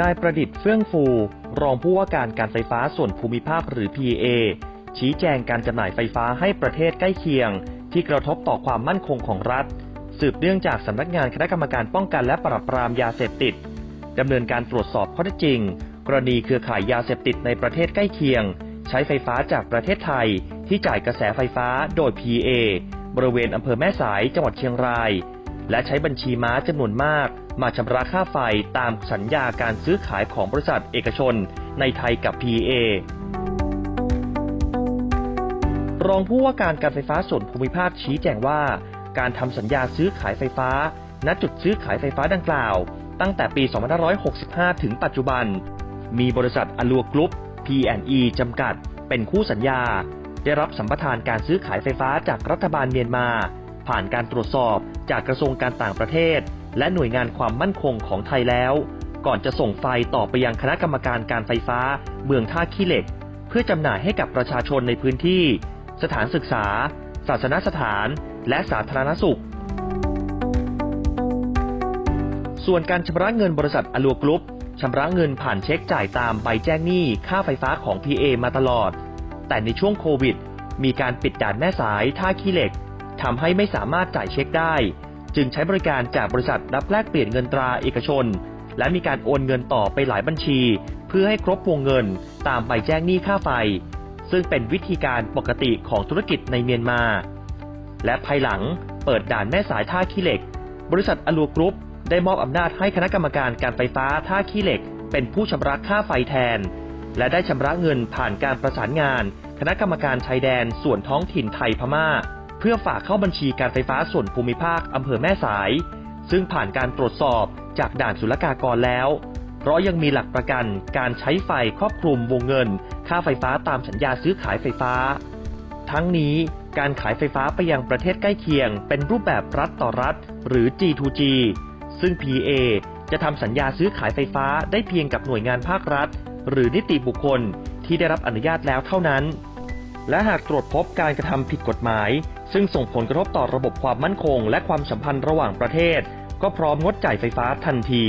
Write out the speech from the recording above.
นายประดิษฐ์เฟื่องฟู รองผู้ว่าการการไฟฟ้าส่วนภูมิภาคหรือ PA ชี้แจงการจำหน่ายไฟฟ้าให้ประเทศใกล้เคียง ที่กระทบต่อความมั่นคงของรัฐ สืบเนื่องจากสำนักงานคณะกรรมการป้องกันและปราบปรามยาเสพติดดำเนินการตรวจสอบข้อเท็จจริง กรณีเครือข่ายยาเสพติดในประเทศใกล้เคียง ใช้ไฟฟ้าจากประเทศไทย ที่จ่ายกระแสไฟฟ้าโดย PA บริเวณอำเภอแม่สายจังหวัดเชียงราย และใช้บัญชีม้าจำนวนมาก มาชำระค่าไฟตามสัญญาการซื้อขายของบริษัทเอกชน ในไทยกับ PA รองผู้ว่าการการไฟฟ้าส่วนภูมิภาคชี้แจงว่า การทำสัญญาซื้อขายไฟฟ้า ณจุดซื้อขายไฟฟ้าดังกล่าว ตั้งแต่ปี 2565 ถึงปัจจุบัน มีบริษัทอลัวกรุ๊ป P&E จำกัด เป็นคู่สัญญา ได้รับสัมปทานการซื้อขายไฟฟ้าจากรัฐบาลเมียนมา ผ่านการตรวจสอบจากกระทรวงการต่างประเทศ และหน่วยงานความมั่นคงของไทยแล้ว ก่อนจะส่งไฟต่อไปยังคณะกรรมการการไฟฟ้า เมืองท่าขี้เหล็ก เพื่อจำหน่ายให้กับประชาชนในพื้นที่ สถานศึกษา ศาสนสถาน และสาธารณสุข ส่วนการชำระเงินบริษัทอลัวกรุ๊ปชำระเงินผ่านเช็คจ่ายตามใบแจ้งหนี้ค่าไฟฟ้าของ PA มาตลอด แต่ในช่วงโควิด มีการปิดด่านแม่สายท่าขี้เหล็ก ทำให้ไม่สามารถจ่ายเช็คได้ จึงใช้บริการจากบริษัทรับแลกเปลี่ยนเงินตราเอกชน และมีการโอนเงินต่อไปหลายบัญชี เพื่อให้ครบวงเงินตามใบแจ้งหนี้ค่าไฟ ซึ่งเป็นวิธีการปกติของธุรกิจในเมียนมา และภายหลังเปิดด่านแม่สายท่าขี้เหล็ก บริษัทอลัวกรุ๊ปได้มอบอำนาจให้คณะกรรมการการไฟฟ้าท่าขี้เหล็ก เป็นผู้ชำระค่าไฟแทน และได้ชำระเงินผ่านการประสานงาน คณะกรรมการชายแดนส่วนท้องถิ่นไทยพม่า เพื่อฝากเข้าบัญชีการไฟฟ้าส่วนภูมิภาคอำเภอแม่สาย ซึ่งผ่านการตรวจสอบจากด่านศุลกากรแล้ว เพราะยังมีหลักประกันการใช้ไฟครอบคลุมวงเงิน ค่าไฟฟ้าตามสัญญาซื้อขายไฟฟ้า ทั้งนี้การขายไฟฟ้าไปยังประเทศใกล้เคียง เป็นรูปแบบรัฐต่อรัฐ หรือ G2G ซึ่ง PA จะทำสัญญาซื้อขายไฟฟ้าได้เพียงกับหน่วยงานภาครัฐ หรือนิติบุคคลที่ได้รับอนุญาตแล้วเท่านั้น และหากตรวจพบการกระทำผิดกฎหมาย ซึ่งส่งผลกระทบต่อระบบความมั่นคง และความสัมพันธ์ระหว่างประเทศ ก็พร้อมงดจ่ายไฟฟ้าทันที